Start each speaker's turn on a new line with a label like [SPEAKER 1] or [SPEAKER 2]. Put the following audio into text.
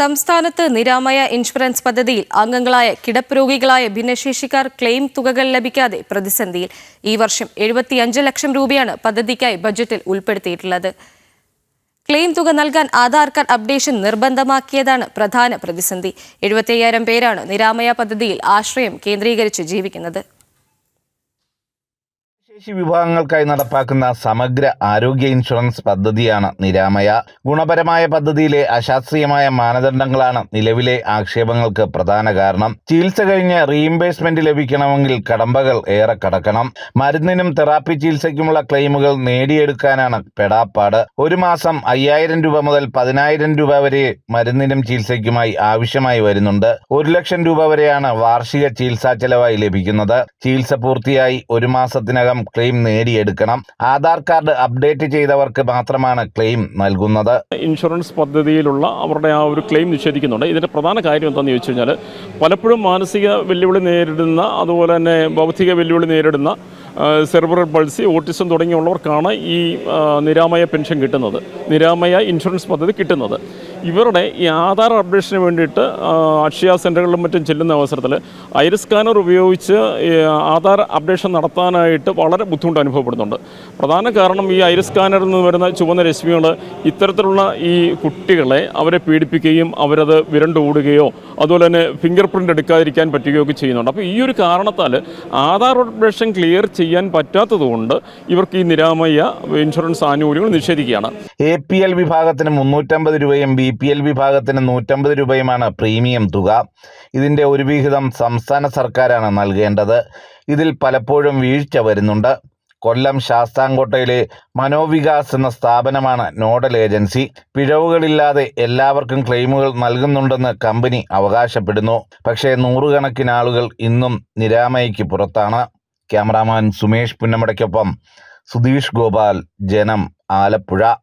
[SPEAKER 1] സംസ്ഥാനത്ത് നിരാമയ ഇൻഷുറൻസ് പദ്ധതിയിൽ അംഗങ്ങളായ കിടപ്പ് രോഗികളായ ഭിന്നശേഷിക്കാർ ക്ലെയിം തുകകൾ ലഭിക്കാതെ പ്രതിസന്ധിയിൽ. ഈ വർഷം എഴുപത്തിയഞ്ച് ലക്ഷം രൂപയാണ് പദ്ധതിക്കായി ബജറ്റിൽ ഉൾപ്പെടുത്തിയിട്ടുള്ളത്. ക്ലെയിം തുക നൽകാൻ ആധാർ കാർഡ് അപ്ഡേഷൻ നിർബന്ധമാക്കിയതാണ് പ്രധാന പ്രതിസന്ധി. എഴുപത്തിയ്യായിരം പേരാണ് നിരാമയ പദ്ധതിയിൽ ആശ്രയം കേന്ദ്രീകരിച്ച് ജീവിക്കുന്നത്.
[SPEAKER 2] ശേഷി വിഭാഗങ്ങൾക്കായി നടപ്പാക്കുന്ന സമഗ്ര ആരോഗ്യ ഇൻഷുറൻസ് പദ്ധതിയാണ് നിരാമയ. ഗുണപരമായ പദ്ധതിയിലെ അശാസ്ത്രീയമായ മാനദണ്ഡങ്ങളാണ് നിലവിലെ ആക്ഷേപങ്ങൾക്ക് പ്രധാന കാരണം. ചികിത്സ കഴിഞ്ഞ് റീഇംബേഴ്സ്മെന്റ് ലഭിക്കണമെങ്കിൽ കടമ്പകൾ ഏറെ കടക്കണം. മരുന്നിനും തെറാപ്പി ചികിത്സയ്ക്കുമുള്ള ക്ലെയിമുകൾ നേടിയെടുക്കാനാണ് പെടാപ്പാട്. ഒരു മാസം അയ്യായിരം രൂപ മുതൽ പതിനായിരം രൂപ വരെ മരുന്നിനും ചികിത്സയ്ക്കുമായി ആവശ്യമായി വരുന്നുണ്ട്. ഒരു ലക്ഷം രൂപ വരെയാണ് വാർഷിക ചികിത്സാ ചെലവായി ലഭിക്കുന്നത്. ചികിത്സ പൂർത്തിയായി ഒരു മാസത്തിനകം ക്ലെയിം നേടിയെടുക്കണം. ആധാർ കാർഡ് അപ്ഡേറ്റ് ചെയ്തവർക്ക് മാത്രമാണ് ക്ലെയിം നൽകുന്നത്.
[SPEAKER 3] ഇൻഷുറൻസ് പദ്ധതിയിലുള്ള അവരുടെ ആ ഒരു ക്ലെയിം നിഷേധിക്കുന്നുണ്ട്. ഇതിന്റെ പ്രധാന കാര്യം എന്താണെന്ന് ചോദിച്ചു കഴിഞ്ഞാൽ പലപ്പോഴും മാനസിക വെല്ലുവിളി നേരിടുന്ന അതുപോലെ തന്നെ ഭൗതിക വെല്ലുവിളി നേരിടുന്ന സെർബറൽ പൾസി ഓട്ടിസം തുടങ്ങിയുള്ളവർക്കാണ് ഈ നിരാമയ പെൻഷൻ കിട്ടുന്നത്. നിരാമയ ഇൻഷുറൻസ് പദ്ധതി കിട്ടുന്നത്. ഇവരുടെ ഈ ആധാർ അപ്ഡേഷന് വേണ്ടിയിട്ട് അക്ഷയ സെന്ററുകളിലും മറ്റും ചെല്ലുന്ന അവസരത്തിൽ ഐറിസ് സ്കാനർ ഉപയോഗിച്ച് ആധാർ അപ്ഡേഷൻ നടത്താനായിട്ട് വളരെ ബുദ്ധിമുട്ട് അനുഭവപ്പെടുന്നുണ്ട്. പ്രധാന കാരണം ഈ ഐറിസ് സ്കാനറിൽ നിന്ന് വരുന്ന ചുവന്ന രശ്മികൾ ഇത്തരത്തിലുള്ള ഈ കുട്ടികളെ അവരെ പീഡിപ്പിക്കുകയും അവരത് വിരണ്ടോടുകയോ അതുപോലെ തന്നെ ഫിംഗർ പ്രിന്റ് എടുക്കാതിരിക്കാൻ പറ്റുകയോ ഒക്കെ ചെയ്യുന്നുണ്ട്. അപ്പോൾ ഈ ഒരു കാരണത്താൽ ആധാർ അപ്ഡേഷൻ ക്ലിയർ ചെയ്യാൻ പറ്റാത്തതുകൊണ്ട് ഇവർക്ക് ഈ നിരാമയ ഇൻഷുറൻസ് ആനുകൂല്യങ്ങൾ നിഷേധിക്കുകയാണ്.
[SPEAKER 2] എ പി എൽ വിഭാഗത്തിന് മുന്നൂറ്റമ്പത് രൂപയും ബി പി എൽ വിഭാഗത്തിന് നൂറ്റമ്പത് രൂപയുമാണ് പ്രീമിയം തുക. ഇതിന്റെ ഒരു വിഹിതം സംസ്ഥാന സർക്കാരാണ് നൽകേണ്ടത്. ഇതിൽ പലപ്പോഴും വീഴ്ച വരുന്നുണ്ട്. കൊല്ലം ശാസ്താംകോട്ടയിലെ മനോവികാസ് എന്ന സ്ഥാപനമാണ് നോഡൽ ഏജൻസി. പിഴവുകളില്ലാതെ എല്ലാവർക്കും ക്ലെയിമുകൾ നൽകുന്നുണ്ടെന്ന് കമ്പനി അവകാശപ്പെടുന്നു. പക്ഷേ നൂറുകണക്കിന് ആളുകൾ ഇന്നും നിരാമയ്ക്ക് പുറത്താണ്. ക്യാമറാമാൻ സുമേഷ് പുന്നമടയ്ക്കൊപ്പം സുധീഷ് ഗോപാൽ ജനം ആലപ്പുഴ.